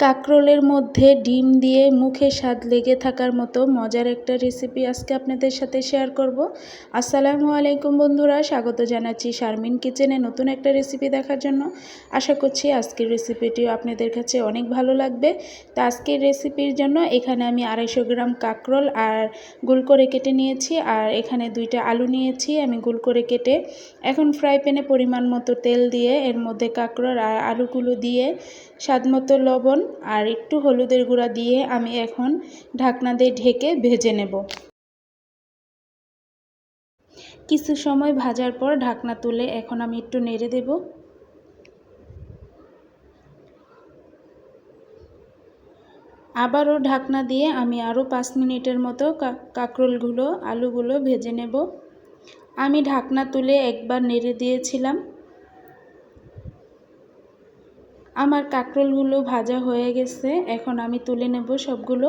কাঁকরোলের মধ্যে ডিম দিয়ে মুখে স্বাদ লেগে থাকার মতো মজার একটা রেসিপি আজকে আপনাদের সাথে শেয়ার করব। আসসালামু আলাইকুম বন্ধুরা, স্বাগত জানাচ্ছি শারমিন কিচেনে নতুন একটা রেসিপি দেখার জন্য। আশা করছি আজকের রেসিপিটিও আপনাদের কাছে অনেক ভালো লাগবে। তো আজকের রেসিপির জন্য এখানে আমি আড়াইশো গ্রাম কাঁকরোল আর গুল করে কেটে নিয়েছি আর এখানে দুইটা আলু নিয়েছি, আমি গুল করে কেটে এখন ফ্রাই প্যানে পরিমাণ মতো তেল দিয়ে এর মধ্যে কাঁকরোল আর আলুগুলো দিয়ে স্বাদ মতো লবণ আর একটু হলুদের গুঁড়া দিয়ে আমি এখন ঢাকনা দিয়ে ঢেকে ভেজে নেব। কিছু সময় ভাজার পর ঢাকনা তুলে এখন আমি একটু নেড়ে দেব। আবারও ঢাকনা দিয়ে আমি আরও পাঁচ মিনিটের মতো কাঁকরোলগুলো, আলুগুলো ভেজে নেব। আমি ঢাকনা তুলে একবার নেড়ে দিয়েছিলাম। আমার কাঁকরোলগুলো ভাজা হয়ে গেছে, এখন আমি তুলে নেব সবগুলো।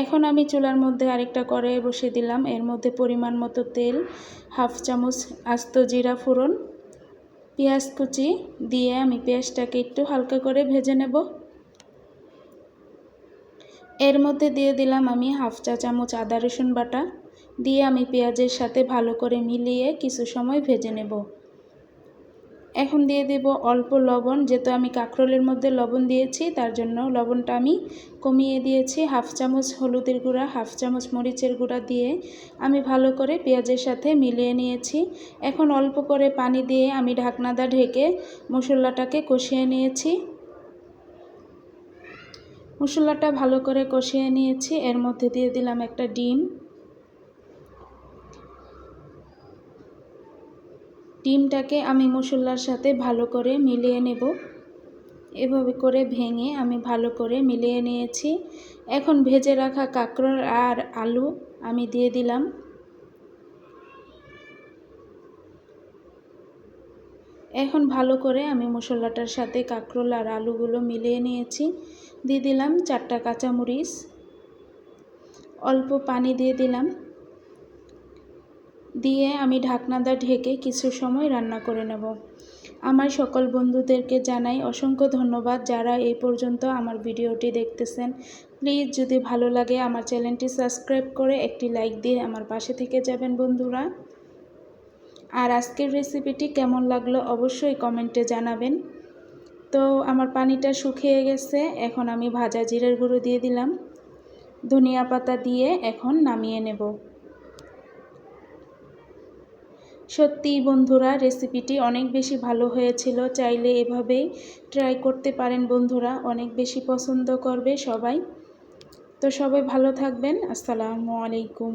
এখন আমি চুলার মধ্যে আরেকটা কড়াই বসে দিলাম, এর মধ্যে পরিমাণ মতো তেল, হাফ চামচ আস্ত জিরা ফোড়ন, পেঁয়াজ কুচি দিয়ে আমি পেঁয়াজটাকে একটু হালকা করে ভেজে নেব। এর মধ্যে দিয়ে দিলাম আমি হাফ চা চামচ আদা রসুন বাটা। দিয়ে আমি পেঁয়াজের সাথে ভালো করে মিলিয়ে কিছু সময় ভেজে নেব। এখন দিয়ে দেব অল্প লবণ, যেহেতু আমি কাঁকরোলের মধ্যে লবণ দিয়েছি, তার জন্য লবণটা আমি কমিয়ে দিয়েছি। হাফ চামচ হলুদের গুঁড়া, হাফ চামচ মরিচের গুঁড়া দিয়ে আমি ভালো করে পেঁয়াজের সাথে মিলিয়ে নিয়েছি। এখন অল্প করে পানি দিয়ে আমি ঢাকনাদা ঢেকে মশলাটাকে কষিয়ে নিয়েছি। মশলাটা ভালো করে কষিয়ে নিয়েছি। এর মধ্যে দিয়ে দিলাম একটা ডিম। ডিমটাকে আমি মশলার সাথে ভালো করে মিলিয়ে নেব। এভাবে করে ভেঙে আমি ভালো করে মিলিয়ে নিয়েছি। এখন ভেজে রাখা কাঁকড়োর আর আলু আমি দিয়ে দিলাম। এখন ভালো করে আমি মশলাটার সাথে কাঁকরোল আর আলুগুলো মিলিয়ে নিয়েছি। দিয়ে দিলাম চারটা কাঁচামরিচ। অল্প পানি দিয়ে দিলাম। দিয়ে আমি ঢাকনাদা ঢেকে কিছু সময় রান্না করে নেব। আমার সকল বন্ধুদেরকে জানাই অসংখ্য ধন্যবাদ যারা এই পর্যন্ত আমার ভিডিওটি দেখতেছেন। প্লিজ যদি ভালো লাগে আমার চ্যানেলটি সাবস্ক্রাইব করে একটি লাইক দিয়ে আমার পাশে থেকে যাবেন বন্ধুরা। আর আজকের রেসিপিটি কেমন লাগল অবশ্যই কমেন্টে জানাবেন। তো আমার পানিটা শুকিয়ে গেছে, এখন আমি ভাজা জিরের গুঁড়ো দিয়ে দিলাম। ধনিয়া পাতা দিয়ে এখন নামিয়ে নেব। সত্যি বন্ধুরা রেসিপিটি অনেক বেশি ভালো হয়েছিল। চাইলে এভাবেই ট্রাই করতে পারেন বন্ধুরা, অনেক বেশি পছন্দ করবে সবাই। তো সবাই ভালো থাকবেন। আসসালামু আলাইকুম।